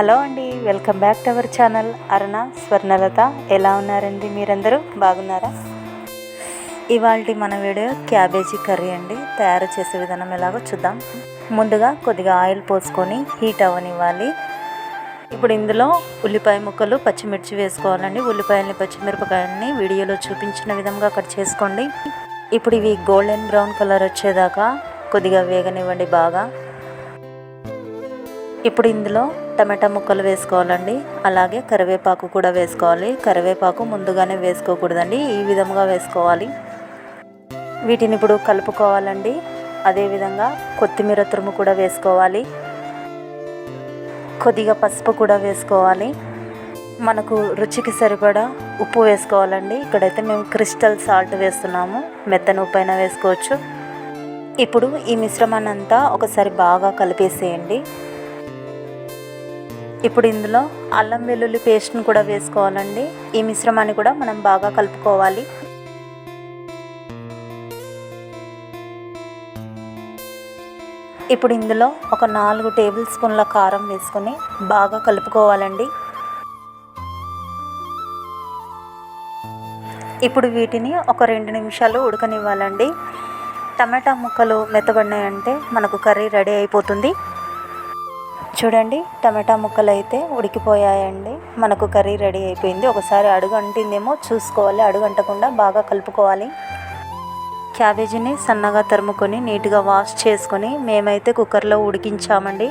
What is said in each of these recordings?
Hello అండి welcome back to our channel Aruna Swarnalatha. ఎలా ఉన్నారండి మీరందరూ? బాగున్నారా? ఇవాళ మన వీడియో క్యాబేజీ కర్రీ అండి. తయారు చేసే విధానం ఎలాగో చూద్దాం. ముందుగా కొద్దిగా ఆయిల్ పోసుకొని హీట్ అవ్వనివ్వాలి. ఇప్పుడు ఇందులో ఉల్లిపాయ ముక్కలు పచ్చిమిర్చి వేసుకోవాలండి. ఉల్లిపాయలని పచ్చిమిరపకాయలని వీడియోలో చూపించిన విధంగా కట్ చేసుకోండి. ఇప్పుడు ఇవి గోల్డెన్ బ్రౌన్ కలర్ వచ్చేదాకా కొద్దిగా వేగనివ్వండి బాగా. ఇప్పుడు ఇందులో టమాటా ముక్కలు వేసుకోవాలండి. అలాగే కరివేపాకు కూడా వేసుకోవాలి. కరివేపాకు ముందుగానే వేసుకోకూడదండి. ఈ విధంగా వేసుకోవాలి. వీటిని ఇప్పుడు కలుపుకోవాలండి. అదేవిధంగా కొత్తిమీర తురుము కూడా వేసుకోవాలి. కొద్దిగా పసుపు కూడా వేసుకోవాలి. మనకు రుచికి సరిపడా ఉప్పు వేసుకోవాలండి. ఇక్కడైతే మేము క్రిస్టల్ సాల్ట్ వేస్తున్నాము. మెత్తని ఉప్పు అయినా వేసుకోవచ్చు. ఇప్పుడు ఈ మిశ్రమాన్ని అంతా ఒకసారి బాగా కలిపేసేయండి. ఇప్పుడు ఇందులో అల్లం వెల్లుల్లి పేస్ట్ని కూడా వేసుకోవాలండి. ఈ మిశ్రమాన్ని కూడా మనం బాగా కలుపుకోవాలి. ఇప్పుడు ఇందులో ఒక నాలుగు టేబుల్ స్పూన్ల కారం వేసుకొని బాగా కలుపుకోవాలండి. ఇప్పుడు వీటిని ఒక రెండు నిమిషాలు ఉడకనివ్వాలండి. టమాటా ముక్కలు మెత్తబడినాయంటే మనకు కర్రీ రెడీ అయిపోతుంది. చూడండి టమాటా ముక్కలు అయితే ఉడికిపోయాయండి. మనకు కర్రీ రెడీ అయిపోయింది. ఒకసారి అడుగు అంటిందేమో చూసుకోవాలి. అడుగు అంటకుండా బాగా కలుపుకోవాలి. క్యాబేజీని సన్నగా తరుముకొని నీట్గా వాష్ చేసుకొని మేమైతే కుక్కర్లో ఉడికించామండి.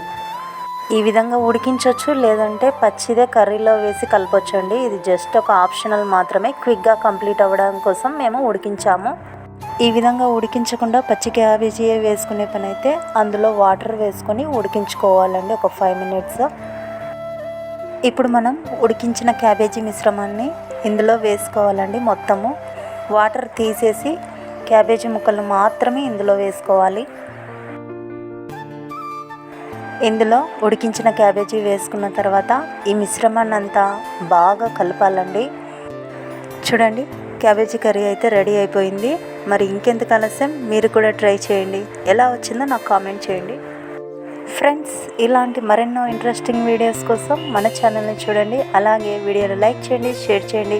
ఈ విధంగా ఉడికించవచ్చు లేదంటే పచ్చిదే కర్రీలో వేసి కలపొచ్చండి. ఇది జస్ట్ ఒక ఆప్షనల్ మాత్రమే. క్విక్గా కంప్లీట్ అవ్వడం కోసం మేము ఉడికించాము. ఈ విధంగా ఉడికించకుండా పచ్చి క్యాబేజీ వేసుకునే పని అయితే అందులో వాటర్ వేసుకొని ఉడికించుకోవాలండి ఒక ఫైవ్ మినిట్స్. ఇప్పుడు మనం ఉడికించిన క్యాబేజీ మిశ్రమాన్ని ఇందులో వేసుకోవాలండి మొత్తము. వాటర్ తీసేసి క్యాబేజీ ముక్కలు మాత్రమే ఇందులో వేసుకోవాలి. ఇందులో ఉడికించిన క్యాబేజీ వేసుకున్న తర్వాత ఈ మిశ్రమాన్ని అంతా బాగా కలపాలండి. చూడండి క్యాబేజీ కర్రీ అయితే రెడీ అయిపోయింది. మరి ఇంకెందుకు ఆలస్యం? మీరు కూడా ట్రై చేయండి. ఎలా వచ్చిందో నాకు కామెంట్ చేయండి. ఫ్రెండ్స్ ఇలాంటి మరెన్నో ఇంట్రెస్టింగ్ వీడియోస్ కోసం మన ఛానల్ని చూడండి. అలాగే వీడియోని లైక్ చేయండి షేర్ చేయండి.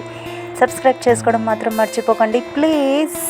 సబ్స్క్రైబ్ చేసుకోవడం మాత్రం మర్చిపోకండి. ప్లీజ్!